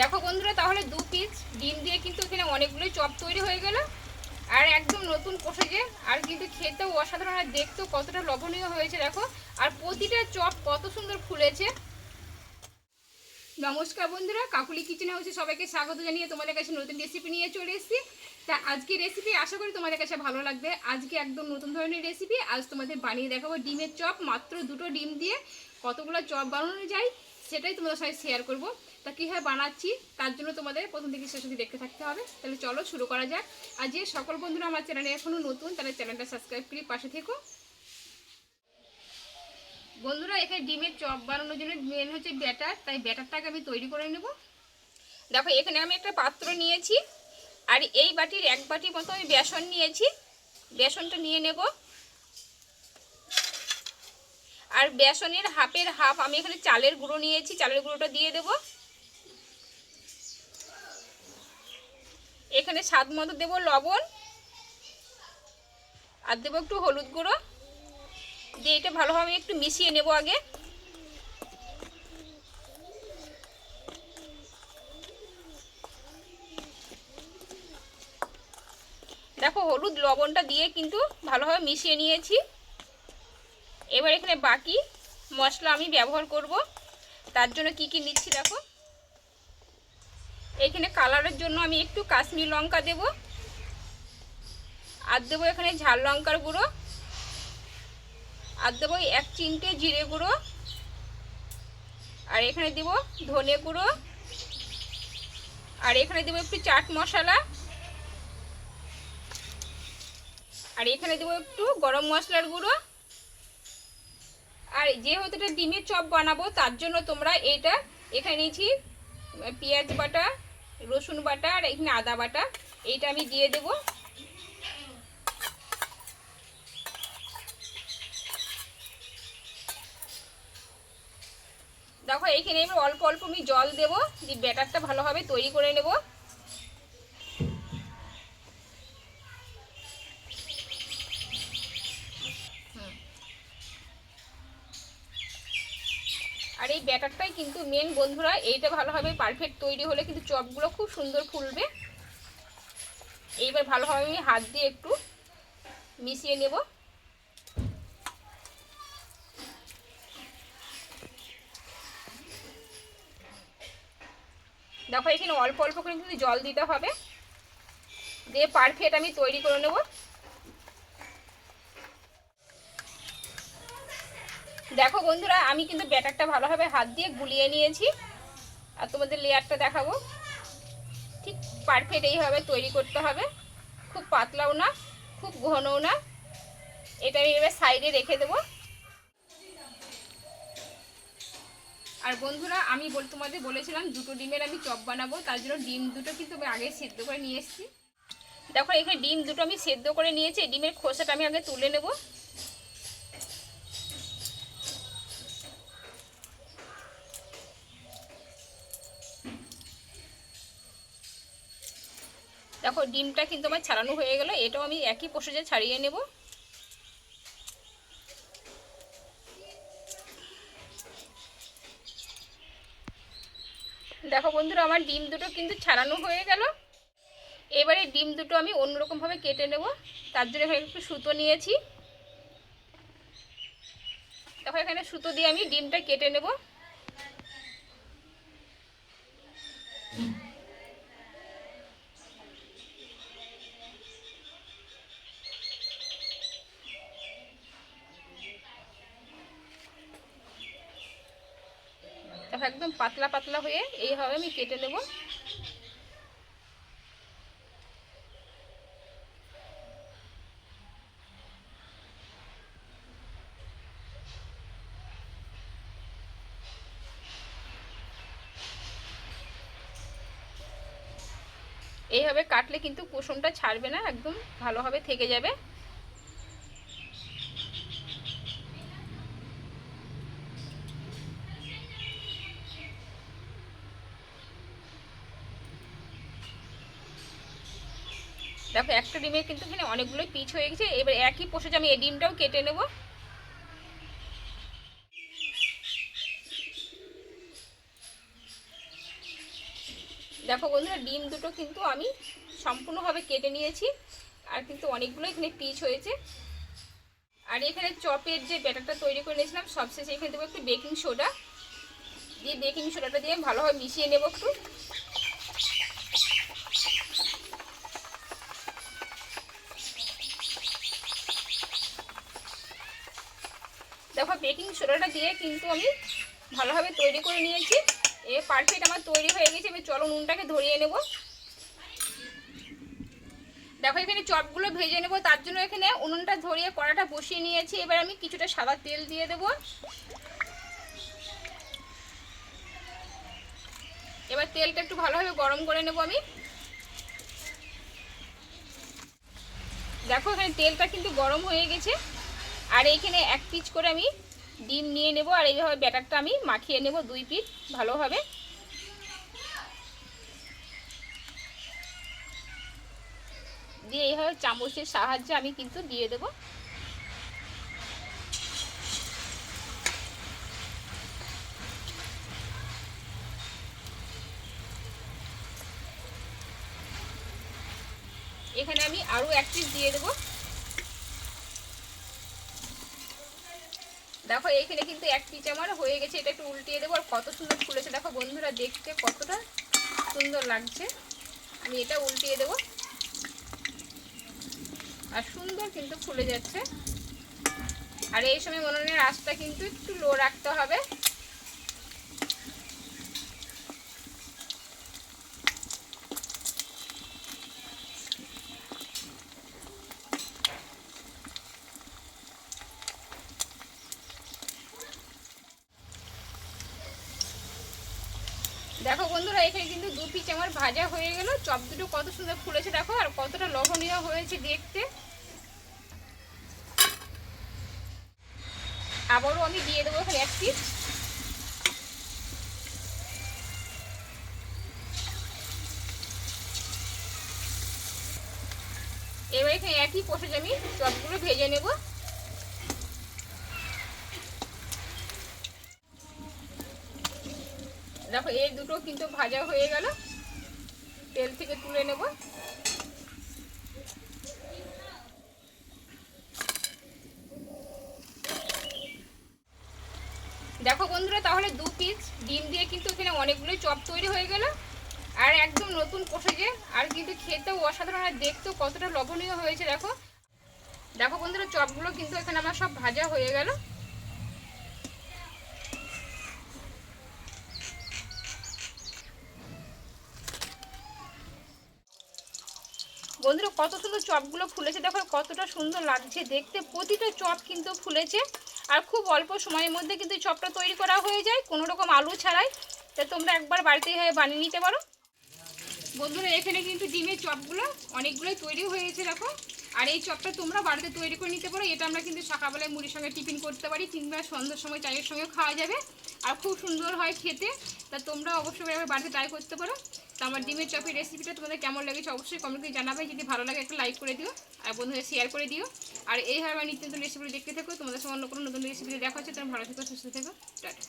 দেখো বন্ধুরা, তাহলে দু পিস ডিম দিয়ে কিন্তু এখানে অনেকগুলোই চপ তৈরি হয়ে গেল। আর একদম নতুন কষেছে, আর কিন্তু খেতেও অসাধারণ, আর দেখতেও কতটা লবণীয় হয়েছে, দেখো। আর প্রতিটা চপ কত সুন্দর ফুলেছে। নমস্কার বন্ধুরা, কাকুলি কিচেন হাউসে সবাইকে স্বাগত জানিয়ে তোমাদের কাছে নতুন রেসিপি নিয়ে চলে এসেছি। তা আজকে রেসিপি আশা করি তোমাদের কাছে ভালো লাগবে। আজকে একদম নতুন ধরনের রেসিপি আজ তোমাদের বানিয়ে দেখাবো ডিমের চপ, মাত্র দুটো ডিম দিয়ে কতগুলো চপ বানানো যায়, সেটাই তোমাদের সাথে শেয়ার করব। তা কীভাবে বানাচ্ছি? তার জন্য তোমাদের প্রথম থেকে শেষ অবধি দেখতে থাকতে হবে, তাহলে চলো শুরু করা যাক। আর যে সকল বন্ধুরা আমার চ্যানেলে এখনও নতুন, তাহলে চ্যানেলটা সাবস্ক্রাইব করে পাশে থেকো। বন্ধুরা, এখানে ডিমের চপ বানানোর জন্য মেন হচ্ছে ব্যাটার তাই ব্যাটারটাকে আমি তৈরি করে নেব। দেখো, এখানে আমি একটা পাত্র নিয়েছি, আর এই বাটির এক বাটি মতো আমি বেসন নিয়েছি। বেসনটা নিয়ে নেব। আর বেসনের হাফের হাফ, আমি এখানে চালের গুঁড়ো নিয়েছি, চালের গুঁড়োটা দিয়ে দেব। এখানে স্বাদ মতো দেবো লবণ। আর দেবো একটু হলুদ গুঁড়ো। দিয়ে এটা ভালোভাবে একটু মিশিয়ে নেব আগে। দেখো হলুদ লবণটা দিয়ে কিন্তু ভালোভাবে মিশিয়ে নিয়েছি। এবার এখানে বাকি মশলা আমি ব্যবহার করব। তার জন্য কি কি নিচ্ছি দেখো। এখানে কালারের জন্য আমি একটু কাশ্মীর লঙ্কা দেব। আর দেবো এখানে ঝাল লঙ্কার গুঁড়ো। আর দেবো এক চিমটে জিরে গুঁড়ো। আর এখানে দেবো ধনে গুঁড়ো। আর এখানে দেবো একটু চাট মশলা। আর এখানে দেবো একটু গরম মশলার গুঁড়ো। আর যেহেতু এটা ডিমের চপ বানাবো, তার জন্য তোমরা এটা এখানে নিয়েছি, পেঁয়াজ বাটা। রসুন বাটা আর এখানে আদা বাটা, এইটা আমি দিয়ে দেব। দেখো, এইখানে এবার অল্প অল্প আমি জল দেবো, দিয়ে ব্যাটারটা ভালোভাবে তৈরি করে নেব। আর এই ব্যাটারটাই কিন্তু মেন বন্ধুরা, এইটা ভালোভাবে পারফেক্ট তৈরি হলে কিন্তু চপগুলো খুব সুন্দর ফুলবে। এইবার ভালোভাবে আমি হাত দিয়ে একটু মিশিয়ে নেব। দেখো, এখানে অল্প অল্প করে কিন্তু জল দিতে হবে। দিয়ে পারফেক্ট আমি তৈরি করে নেব। দেখো বন্ধুরা, আমি কিন্তু ব্যাটারটা ভালোভাবে হাত দিয়ে গুলিয়ে নিয়েছি। আর তোমাদের লেয়ারটা দেখাবো। ঠিক পারফেক্ট এইভাবে তৈরি করতে হবে। খুব পাতলাও না, খুব ঘনও না। এটা আমি এবার সাইডে রেখে দেবো। আর বন্ধুরা, আমি বল, তোমাদের বলেছিলাম দুটো ডিমের আমি চপ বানাবো, তার জন্য ডিম দুটো কিন্তু আমি আগে সেদ্ধ করে নিয়ে এসেছি। দেখো, এখানে ডিম দুটো আমি সেদ্ধ করে নিয়েছি ডিমের খোসাটা আমি আগে তুলে নেব। দেখো, ডিমটা কিন্তু আমার ছাড়ানো হয়ে গেল। এটাও আমি একই প্রসেসে ছাড়িয়ে নেব। দেখো বন্ধুরা, আমার ডিম দুটো কিন্তু ছাড়ানো হয়ে গেল। এবারে ডিম দুটো আমি অন্যরকমভাবে কেটে নেব। তার জন্য এখানে একটু সুতো নিয়েছি। দেখো, এখানে সুতো দিয়ে আমি ডিমটা কেটে নেব। একদম পাতলা পাতলা হয়ে এইভাবে আমি কেটে নেব। এইভাবে কাটলে কিন্তু কুসুমটা ছাড়বে না, একদম ভালোভাবে থেকে যাবে। দেখো, একটা ডিমের কিন্তু এখানে অনেকগুলো পিচ হয়ে গেছে। এবার একই প্রসেস আমি এই ডিমটাও কেটে নেব। দেখো বন্ধুরা, ডিম দুটো কিন্তু আমি সম্পূর্ণভাবে কেটে নিয়েছি, আর কিন্তু অনেকগুলো এখানে পিচ হয়েছে। আর এখানে চপের যে ব্যাটারটা তৈরি করে নিয়েছিলাম সবশেষে এখানে দেবো একটু বেকিং সোডা দিয়ে বেকিং সোডাটা দিয়ে ভালোভাবে মিশিয়ে নেব একটু। বেকিং সোডাটা দিয়ে কিন্তু আমি ভালোভাবে তৈরি করে নিয়েছি। এ পারফেক্ট আমার তৈরি হয়ে গেছে। আমি চলো নুনটাকে ধরিয়ে নেব। দেখো, এখানে চপগুলো ভেজে নেব। তার জন্য এখানে উনুনটা ধরিয়ে কড়াটা বসিয়ে নিয়েছি। এবার আমি কিছুটা সাদা তেল দিয়ে দেব। এবার তেলটা একটু ভালোভাবে গরম করে নেব আমি। দেখো, এখানে তেলটা কিন্তু গরম হয়ে গেছে। আর এইখানে এক পিচ করে আমি ডিম নিয়ে নেব আর এইভাবে ব্যাটারটা আমি মাখিয়ে নেব দুই পিস ভালোভাবে। দিয়ে এইভাবে চামচের সাহায্যে আমি কিন্তু দিয়ে দেব। এখানে আমি আরও এক পিস দিয়ে দেবো। দেখো এইখানে কিন্তু এক পিচ আমার হয়ে গেছে, এটা একটু উল্টিয়ে দেবো। আর কত সুন্দর ফুলেছে, দেখো বন্ধুরা, দেখতে কতটা সুন্দর লাগছে। আমি এটা উল্টিয়ে দেবো। আর সুন্দর কিন্তু ফুলে যাচ্ছে। আর এই সময় মনে আঁচটা কিন্তু একটু লো রাখতে হবে। দেখো বন্ধুরা, এখানে কিন্তু দু পিস আমার ভাজা হয়ে গেল। চপ দুটো কত সুন্দর ফুলেছে দেখো, আর কতটা লবণীয় হয়েছে দেখতে। আবারও আমি দিয়ে দেবো এখানে এক পিস। এবার এখানে একই প্রসেস আমি চপগুলো ভেজে নেব। দেখো, এই দুটো কিন্তু ভাজা হয়ে গেল। তেল থেকে তুলে নেব। দেখো বন্ধুরা, তাহলে দু পিস ডিম দিয়ে কিন্তু এখানে অনেকগুলোই চপ তৈরি হয়ে গেল। আর একদম নতুন যে আর কিন্তু খেতেও অসাধারণ, আর দেখতেও কতটা লবণীয় হয়েছে, দেখো। দেখো বন্ধুরা, চপগুলো কিন্তু এখানে আমার সব ভাজা হয়ে গেল। বন্ধুরা কত সুন্দর চপগুলো ফুলেছে? দেখো, কতটা সুন্দর লাগছে দেখতে। প্রতিটা চপ কিন্তু ফুলেছে। আর খুব অল্প সময়ের মধ্যে কিন্তু চপটা তৈরি করা হয়ে যায়। কোনো রকম আলু ছাড়াই। তা তোমরা একবার বাড়িতে বানিয়ে নিতে পারো। বন্ধুরা, এখানে কিন্তু ডিমের চপগুলো অনেকগুলোই তৈরি হয়েছে, দেখো। আর এই চপটা তোমরা বাড়িতে তৈরি করে নিতে পারো। এটা আমরা কিন্তু সকালবেলায় মুড়ির সঙ্গে টিফিন করতে পারি, কিংবা সন্ধ্যার সময় চায়ের সঙ্গে খাওয়া যাবে। আর খুব সুন্দর হয় খেতে। তা তোমরা অবশ্যই বাড়িতে ট্রাই করতে পারো। তো আমার ডিমের চপের রেসিপিটা তোমাদের কেমন লেগেছে অবশ্যই কমেন্ট করে জানাবে। যদি ভালো লাগে একটা লাইক করে দিও, আর বন্ধুদের শেয়ার করে দিও। আর এইভাবে আমার নিত্য নতুন রেসিপিগুলো দেখতে থাকো। তোমাদের সঙ্গে অন্য কোনো নতুন রেসিপি দেখা হচ্ছে। তোমার ভালো থেকো, সুস্থ থেকো। টাটা।